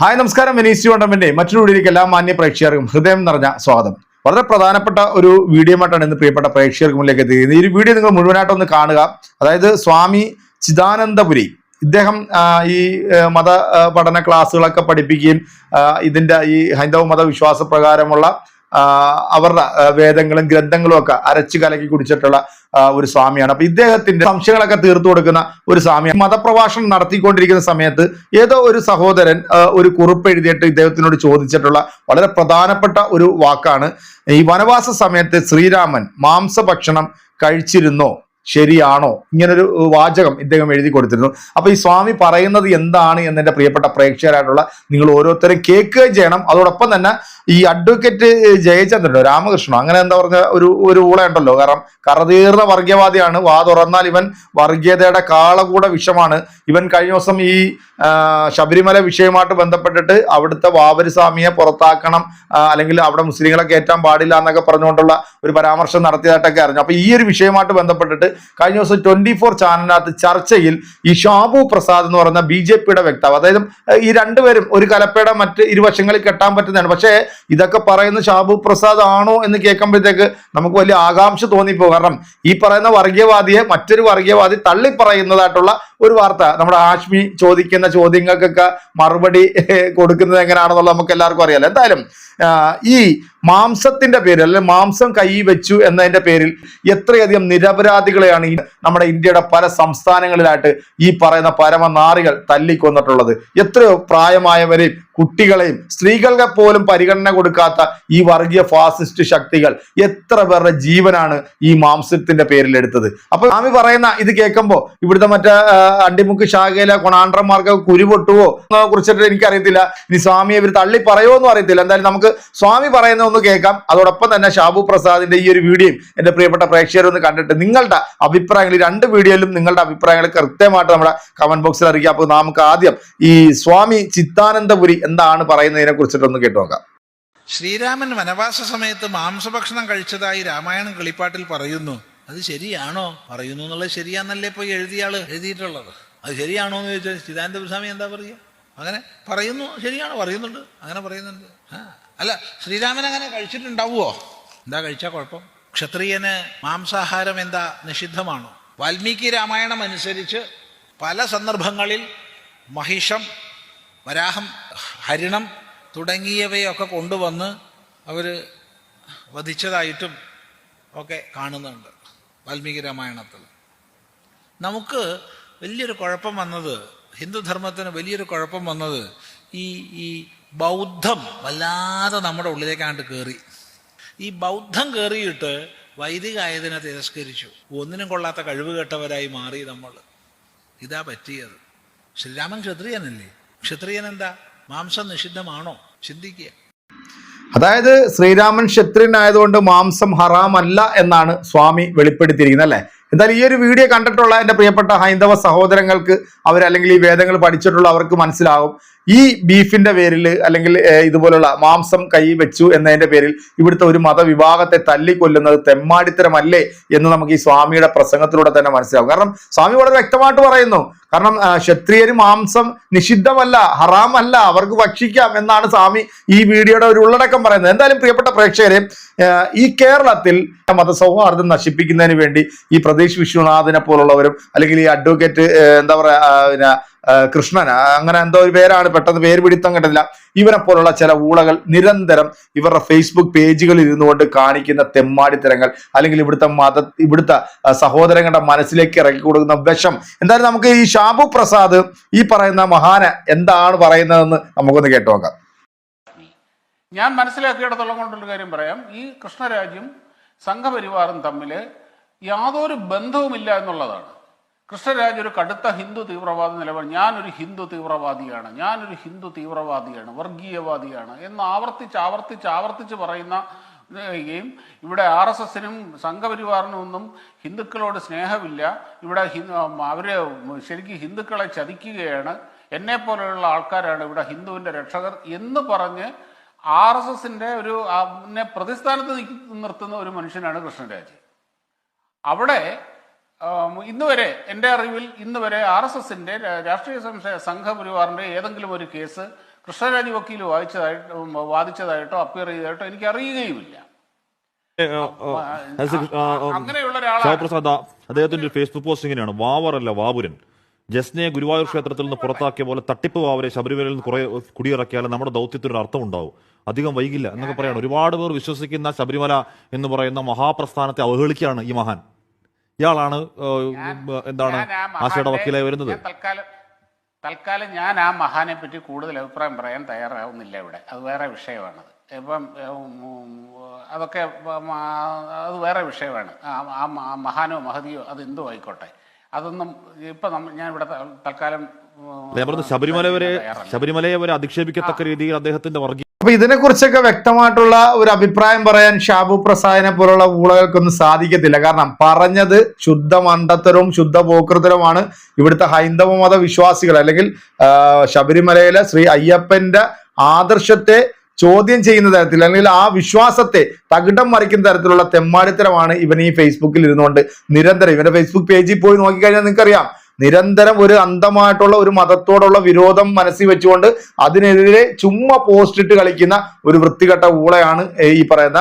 Hi നമസ്കാരം. Venice tournament മറ്റൊരു വീഡിയോയിലേക്ക് എല്ലാ മാന്യ പ്രേക്ഷകർക്കും ഹൃദയം നിറഞ്ഞ സ്വാഗതം. വളരെ പ്രധാനപ്പെട്ട ഒരു വീഡിയോ ആയിട്ടാണ് ഇന്ന് പ്രിയപ്പെട്ട പ്രേക്ഷകർക്ക് മുന്നിലേക്ക് എത്തിയിരിക്കുന്നത്. ഈ വീഡിയോ നിങ്ങൾ മുഴുവനായിട്ടൊന്ന് കാണുക. അതായത് സ്വാമി ചിദാനന്ദപുരി. ഇദ്ദേഹം ഈ മത പഠന ക്ലാസ്സുകളൊക്കെ പഠിപ്പിക്കുകയും ഇതിന്റെ ഈ ഹൈന്ദവ മത വിശ്വാസ പ്രകാരമുള്ള അവരുടെ വേദങ്ങളും ഗ്രന്ഥങ്ങളും ഒക്കെ അരച്ചു കലക്കി കുടിച്ചിട്ടുള്ള ഒരു സ്വാമിയാണ്. അപ്പൊ ഇദ്ദേഹത്തിന്റെ സംശയങ്ങളൊക്കെ തീർത്തു കൊടുക്കുന്ന ഒരു സ്വാമിയാണ്. മതപ്രഭാഷണം നടത്തിക്കൊണ്ടിരിക്കുന്ന സമയത്ത് ഏതോ ഒരു സഹോദരൻ ഒരു കുറിപ്പ് എഴുതിയിട്ട് ഇദ്ദേഹത്തിനോട് ചോദിച്ചിട്ടുള്ള വളരെ പ്രധാനപ്പെട്ട ഒരു വാക്കാണ്. ഈ വനവാസ സമയത്ത് ശ്രീരാമൻ മാംസഭക്ഷണം കഴിച്ചിരുന്നോ? ശരിയാണോ? ഇങ്ങനൊരു വാചകം ഇദ്ദേഹം എഴുതി കൊടുത്തിരുന്നു. അപ്പൊ ഈ സ്വാമി പറയുന്നത് എന്താണ് എന്ന് പ്രിയപ്പെട്ട പ്രേക്ഷകരായിട്ടുള്ള നിങ്ങൾ ഓരോരുത്തരും കേൾക്കുകയും ചെയ്യണം. അതോടൊപ്പം തന്നെ ഈ അഡ്വക്കേറ്റ് ജയചന്ദ്രനോ രാമകൃഷ്ണനോ അങ്ങനെ എന്താ പറഞ്ഞ ഒരു ഒരു ഊളയുണ്ടല്ലോ കാരണം കറതീർന്ന വർഗീയവാദിയാണ് വാ തുറന്നാൽ ഇവൻ വർഗീയതയുടെ കാളകൂട വിഷമാണ്. ഇവൻ കഴിഞ്ഞ ദിവസം ഈ ശബരിമല വിഷയവുമായിട്ട് ബന്ധപ്പെട്ടിട്ട് അവിടുത്തെ വാവരിസ്വാമിയെ പുറത്താക്കണം അല്ലെങ്കിൽ അവിടെ മുസ്ലിങ്ങളെ കയറ്റാൻ പാടില്ല എന്നൊക്കെ പറഞ്ഞുകൊണ്ടുള്ള ഒരു പരാമർശം നടത്തിയതായിട്ടൊക്കെ അറിഞ്ഞു. അപ്പൊ ഈ ഒരു വിഷയവുമായിട്ട് ബന്ധപ്പെട്ടിട്ട് കഴിഞ്ഞ ദിവസം ട്വന്റി ഫോർ ചാനലിനകത്ത് ചർച്ചയിൽ ഈ ഷാബു പ്രസാദ് എന്ന് പറയുന്ന ബി ജെ പിയുടെ വ്യക്താവ് അതായത് ഈ രണ്ടുപേരും ഒരു കലപ്പയുടെ മറ്റ് ഇരുവശങ്ങളിൽ കെട്ടാൻ പറ്റുന്നതാണ്. പക്ഷേ ഇതൊക്കെ പറയുന്ന ഷാബു പ്രസാദ് ആണോ എന്ന് കേൾക്കുമ്പോഴത്തേക്ക് നമുക്ക് വലിയ ആകാംക്ഷ തോന്നിപ്പോ കാരണം ഈ പറയുന്ന വർഗീയവാദിയെ മറ്റൊരു വർഗീയവാദി തള്ളി പറയുന്നതായിട്ടുള്ള ഒരു വാർത്ത. നമ്മുടെ ആഷ്മി ചോദിക്കുന്ന ചോദ്യങ്ങൾക്കൊക്കെ മറുപടി കൊടുക്കുന്നത് എങ്ങനെയാണെന്നുള്ളത് നമുക്ക് എല്ലാവർക്കും അറിയാലോ. എന്തായാലും ഈ മാംസത്തിന്റെ പേരിൽ അല്ലെങ്കിൽ മാംസം കൈ വെച്ചു എന്നതിന്റെ പേരിൽ എത്രയധികം നിരപരാധികളെയാണ് ഈ നമ്മുടെ ഇന്ത്യയുടെ പല സംസ്ഥാനങ്ങളിലായിട്ട് ഈ പറയുന്ന പരമനാറികൾ തല്ലിക്കൊന്നിട്ടുള്ളത്. എത്രയോ പ്രായമായവരെയും കുട്ടികളെയും സ്ത്രീകളെ പോലും പരിഗണന കൊടുക്കാത്ത ഈ വർഗീയ ഫാസിസ്റ്റ് ശക്തികൾ എത്ര പേരുടെ ജീവനാണ് ഈ മാംസത്തിന്റെ പേരിൽ എടുത്തത്. അപ്പൊ സ്വാമി പറയുന്ന ഇത് കേൾക്കുമ്പോ ഇവിടുത്തെ മറ്റേ അണ്ടിമുക്ക് ശാഖയിലെ കൊണാണ്ടർമാർക്ക് കുരുപൊട്ടുവോ കുറിച്ചിട്ട് എനിക്കറിയത്തില്ല. ഇനി സ്വാമി ഇവർ തള്ളി പറയുമോ എന്നും അറിയത്തില്ല. എന്തായാലും നമുക്ക് സ്വാമി പറയുന്ന ഒന്ന് കേൾക്കാം. അതോടൊപ്പം തന്നെ ഷാബു പ്രസാദിന്റെ ഈ ഒരു വീഡിയോയും എന്റെ പ്രിയപ്പെട്ട പ്രേക്ഷകരും ഒന്ന് കണ്ടിട്ട് നിങ്ങളുടെ അഭിപ്രായങ്ങൾ ഈ രണ്ട് വീഡിയോയിലും നിങ്ങളുടെ അഭിപ്രായങ്ങൾ കൃത്യമായിട്ട് നമ്മുടെ കമന്റ് ബോക്സിൽ അറിയിക്കാം. അപ്പോൾ നമുക്ക് ആദ്യം ഈ സ്വാമി ചിത്താനന്ദപുരി എന്താണ് പറയുന്നതിനെ കുറിച്ചിട്ടൊന്ന് കേട്ടു നോക്കാം. ശ്രീരാമൻ വനവാസ സമയത്ത് മാംസഭക്ഷണം കഴിച്ചതായി രാമായണം കളിപ്പാട്ടിൽ പറയുന്നു. അത് ശരിയാണോ? പറയുന്നു എന്നുള്ളത് ശരിയാന്നല്ലേ പോയി എഴുതിയാൾ എഴുതിയിട്ടുള്ളത്. അത് ശരിയാണോ എന്ന് ചോദിച്ചാൽ ചിദാനന്ദ സ്വാമി എന്താ പറയുക? അങ്ങനെ പറയുന്നു. ശരിയാണോ പറയുന്നുണ്ട്. അങ്ങനെ പറയുന്നുണ്ട്. ആ. അല്ല ശ്രീരാമൻ അങ്ങനെ കഴിച്ചിട്ടുണ്ടാവുമോ എന്താ കഴിച്ചാൽ കുഴപ്പം? ക്ഷത്രിയന് മാംസാഹാരം എന്താ നിഷിദ്ധമാണോ? വാൽമീകി രാമായണം അനുസരിച്ച് പല സന്ദർഭങ്ങളിൽ മഹിഷം വരാഹം ഹരിണം തുടങ്ങിയവയൊക്കെ കൊണ്ടുവന്ന് അവർ വധിച്ചതായിട്ടും ഒക്കെ കാണുന്നുണ്ട് വാൽമീകി രാമായണത്തിൽ. നമുക്ക് വലിയൊരു കുഴപ്പം വന്നത് ഹിന്ദുധർമ്മത്തിന് വലിയൊരു കുഴപ്പം വന്നത് ഈ ഈ ബൗദ്ധം വല്ലാതെ നമ്മുടെ ഉള്ളിലേക്കാണ്ട് കയറി ഈ ബൗദ്ധം കയറിയിട്ട് വൈദികായതിനെ തിരസ്കരിച്ചു. ഒന്നിനും കൊള്ളാത്ത കഴിവ് കെട്ടവരായി മാറി നമ്മൾ. ഇതാ പറ്റിയത്. ശ്രീരാമൻ ക്ഷത്രിയനല്ലേ? ക്ഷത്രിയൻ എന്താ മാംസം നിഷിദ്ധമാണോ? ചിന്തിക്കുക. അതായത് ശ്രീരാമൻ ക്ഷത്രിയനായതുകൊണ്ട് മാംസം ഹറാമല്ല എന്നാണ് സ്വാമി വെളിപ്പെടുത്തിയിരിക്കുന്നത് അല്ലെ? എന്തായാലും ഈ ഒരു വീഡിയോ കണ്ടിട്ടുള്ള എന്റെ പ്രിയപ്പെട്ട ഹൈന്ദവ സഹോദരങ്ങൾക്ക് അവർ അല്ലെങ്കിൽ ഈ വേദങ്ങൾ പഠിച്ചിട്ടുള്ള അവർക്ക് മനസ്സിലാവും. ഈ ബീഫിന്റെ പേരിൽ അല്ലെങ്കിൽ ഇതുപോലുള്ള മാംസം കൈ വെച്ചു എന്നതിന്റെ പേരിൽ ഇവിടുത്തെ ഒരു മതവിഭാഗത്തെ തല്ലിക്കൊല്ലുന്നത് തെമ്മാടിത്തരമല്ലേ എന്ന് നമുക്ക് ഈ സ്വാമിയുടെ പ്രസംഗത്തിലൂടെ തന്നെ മനസ്സിലാവും. കാരണം സ്വാമി വളരെ വ്യക്തമായിട്ട് പറയുന്നു. കാരണം ക്ഷത്രിയര് മാംസം നിഷിദ്ധമല്ല ഹറാമല്ല അവർക്ക് ഭക്ഷിക്കാം എന്നാണ് സ്വാമി ഈ വീഡിയോയുടെ ഒരു ഉള്ളടക്കം പറയുന്നത്. എന്തായാലും പ്രിയപ്പെട്ട പ്രേക്ഷകരെ ഈ കേരളത്തിൽ മതസൗഹാർദ്ദം നശിപ്പിക്കുന്നതിന് വേണ്ടി ഈ പ്രദേശ് വിശ്വനാഥിനെ പോലുള്ളവരും അല്ലെങ്കിൽ ഈ അഡ്വക്കേറ്റ് എന്താ പറയാ പിന്നെ കൃഷ്ണൻ അങ്ങനെ എന്തോ ഒരു പേരാണ് പെട്ടെന്ന് പേര് പിടിത്തം കിട്ടുന്നില്ല ഇവരെ പോലുള്ള ചില ഊളകൾ നിരന്തരം ഇവരുടെ ഫേസ്ബുക്ക് പേജുകളിൽ ഇരുന്നു കൊണ്ട് കാണിക്കുന്ന തെമ്മാടിത്തരങ്ങൾ അല്ലെങ്കിൽ ഇവിടുത്തെ മത ഇവിടുത്തെ സഹോദരങ്ങളുടെ മനസ്സിലേക്ക് ഇറക്കി കൊടുക്കുന്ന വിഷം. എന്തായാലും നമുക്ക് ഈ ഷാബു പ്രസാദ് ഈ പറയുന്ന മഹാന എന്താണ് പറയുന്നതെന്ന് നമുക്കൊന്ന് കേട്ടു നോക്കാം. ഞാൻ മനസ്സിലാക്കിയിടത്തോളം കൊണ്ടുള്ള കാര്യം പറയാം. ഈ കൃഷ്ണരാജ്യം സംഘപരിവാറും തമ്മിൽ യാതൊരു ബന്ധവുമില്ല എന്നുള്ളതാണ്. കൃഷ്ണരാജ് ഒരു കടുത്ത ഹിന്ദു തീവ്രവാദ നിലപാട്. ഞാനൊരു ഹിന്ദു തീവ്രവാദിയാണ്. ഞാനൊരു ഹിന്ദു തീവ്രവാദിയാണ്. വർഗീയവാദിയാണ് എന്ന് ആവർത്തിച്ച് ആവർത്തിച്ച് ആവർത്തിച്ച് പറയുന്ന യും ഇവിടെ ആർ എസ് എസിനും സംഘപരിവാറിനും ഒന്നും ഹിന്ദുക്കളോട് സ്നേഹമില്ല. ഇവിടെ അവർ ശരിക്കും ഹിന്ദുക്കളെ ചതിക്കുകയാണ്. എന്നെ പോലെയുള്ള ആൾക്കാരാണ് ഇവിടെ ഹിന്ദുവിന്റെ രക്ഷകർ എന്ന് പറഞ്ഞ് ആർ എസ് എസിന്റെ ഒരു പ്രതിസ്ഥാനത്ത് നിർത്തുന്ന ഒരു മനുഷ്യനാണ് കൃഷ്ണരാജ്. അവിടെ ഇന്നുവരെ ഇന്ന് വരെ എന്റെ അറിവിൽ ഇന്ന് വരെ ആർ എസ് എസിന്റെ രാഷ്ട്രീയ സംശയ സംഘപരിവാറിന്റെ ഏതെങ്കിലും ഒരു കേസ് കൃഷ്ണരാജ് വക്കീൽ വായിച്ചതായിട്ട് വാദിച്ചതായിട്ടോ അപ്പിയർ ചെയ്തതായിട്ടോ എനിക്ക് അറിയുകയുമില്ല അങ്ങനെയുള്ള ഒരാളാണ് അദ്ദേഹത്തിന്റെ ഫേസ്ബുക്ക് പോസ്റ്റ് ഇങ്ങനെയാണ് വാവറല്ല വാപുരൻ. ജസ്നയെ ഗുരുവായൂർ ക്ഷേത്രത്തിൽ നിന്ന് പുറത്താക്കിയ പോലെ തട്ടിപ്പ് വാവരെ ശബരിമലയിൽ നിന്ന് കുറെ കുടിയിറക്കിയാൽ നമ്മുടെ ദൗത്യത്തിനൊരു അർത്ഥമുണ്ടാവും. അർത്ഥം ഉണ്ടാവും അധികം വൈകില്ല എന്നൊക്കെ പറയാണ്. ഒരുപാട് പേർ വിശ്വസിക്കുന്ന ശബരിമല എന്ന് പറയുന്ന മഹാപ്രസ്ഥാനത്തെ അവഹേളിക്കുകയാണ് ഈ മഹാൻ. ഇയാളാണ് എന്താണ് ആശയുടെ വക്കീലായി വരുന്നത്? തൽക്കാലം ഞാൻ ആ മഹാനെ പറ്റി കൂടുതൽ അഭിപ്രായം പറയാൻ തയ്യാറാവുന്നില്ല ഇവിടെ. അത് വേറെ വിഷയമാണ് ഇപ്പം അതൊക്കെ അത് വേറെ വിഷയമാണ്. ആ മഹാനോ മഹതിയോ അത് എന്തോ ആയിക്കോട്ടെ. അതൊന്നും ഇപ്പൊ ഞാൻ ഇവിടെ തൽക്കാലം ശബരിമല വരെ. ശബരിമലയെ വരെ അധിക്ഷേപിക്കത്തക്ക രീതിയിൽ അദ്ദേഹത്തിന്റെ വർഗീയ അപ്പൊ ഇതിനെക്കുറിച്ചൊക്കെ വ്യക്തമായിട്ടുള്ള ഒരു അഭിപ്രായം പറയാൻ ഷാബു പ്രസാദിനെ പോലുള്ള ഊളകൾക്കൊന്നും സാധിക്കത്തില്ല. കാരണം പറഞ്ഞത് ശുദ്ധ മണ്ടത്തരവും ശുദ്ധ പോക്കൃതരവുമാണ് ഇവിടുത്തെ ഹൈന്ദവ മത വിശ്വാസികൾ അല്ലെങ്കിൽ ശബരിമലയിലെ ശ്രീ അയ്യപ്പന്റെ ആദർശത്തെ ചോദ്യം ചെയ്യുന്ന തരത്തിൽ അല്ലെങ്കിൽ ആ വിശ്വാസത്തെ തകിടം മറിക്കുന്ന തരത്തിലുള്ള തെമ്മാടിത്തരമാണ് ഇവൻ ഈ ഫേസ്ബുക്കിൽ ഇരുന്നുകൊണ്ട് നിരന്തരം. ഇവന്റെ ഫേസ്ബുക്ക് പേജിൽ പോയി നോക്കിക്കഴിഞ്ഞാൽ നിങ്ങൾക്കറിയാം. നിരന്തരം ഒരു അന്ധമായിട്ടുള്ള ഒരു മതത്തോടുള്ള വിരോധം മനസ്സിൽ വെച്ചുകൊണ്ട് അതിനെതിരെ ചുമ്മാ പോസ്റ്റ് ഇട്ട് കളിക്കുന്ന ഒരു വൃത്തികെട്ട ഊളയാണ് ഈ പറയുന്ന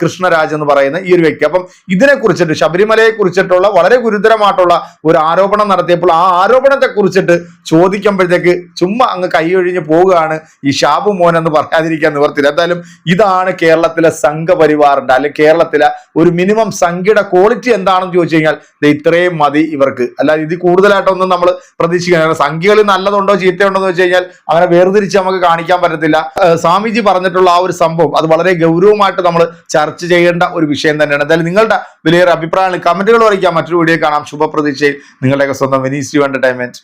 കൃഷ്ണരാജ് എന്ന് പറയുന്ന ഈ ഒരു വ്യക്തി. അപ്പം ഇതിനെ കുറിച്ചിട്ട് ശബരിമലയെ കുറിച്ചിട്ടുള്ള വളരെ ഗുരുതരമായിട്ടുള്ള ഒരു ആരോപണം നടത്തിയപ്പോൾ ആ ആരോപണത്തെ കുറിച്ചിട്ട് ചോദിക്കുമ്പോഴത്തേക്ക് ചുമ്മാ അങ്ങ് കൈയൊഴിഞ്ഞ് പോവുകയാണ് ഈ ഷാബു മോൻ എന്ന് പറയാതിരിക്കാൻ നിവർത്തില്ല. എന്തായാലും ഇതാണ് കേരളത്തിലെ സംഘപരിവാറിന്റെ അല്ലെങ്കിൽ കേരളത്തിലെ ഒരു മിനിമം സംഖ്യയുടെ ക്വാളിറ്റി എന്താണെന്ന് ചോദിച്ചു കഴിഞ്ഞാൽ ഇത്രയും മതി ഇവർക്ക്. അല്ലാതെ ഇത് കൂടുതലായിട്ടൊന്നും നമ്മൾ പ്രതീക്ഷിക്കുന്നത് സംഖ്യകളിൽ നല്ലതുണ്ടോ ചീത്തയുണ്ടോ എന്ന് വെച്ച് കഴിഞ്ഞാൽ അങ്ങനെ വേർതിരിച്ച് നമുക്ക് കാണിക്കാൻ പറ്റത്തില്ല. സ്വാമിജി പറഞ്ഞിട്ടുള്ള ആ ഒരു സംഭവം അത് വളരെ ഗൗരവമായിട്ട് നമ്മൾ ചർച്ച ചെയ്യേണ്ട ഒരു വിഷയം തന്നെയാണ്. എന്തായാലും നിങ്ങളുടെ വിലയേറെ അഭിപ്രായങ്ങൾ കമന്റുകൾ അറിയിക്കാം മറ്റൊരു വീഡിയോ കാണാം. ശുഭപ്രതീക്ഷയിൽ. നിങ്ങളുടെയൊക്കെ സ്വന്തം വിനീസ് യു എന്റർടൈൻമെന്റ്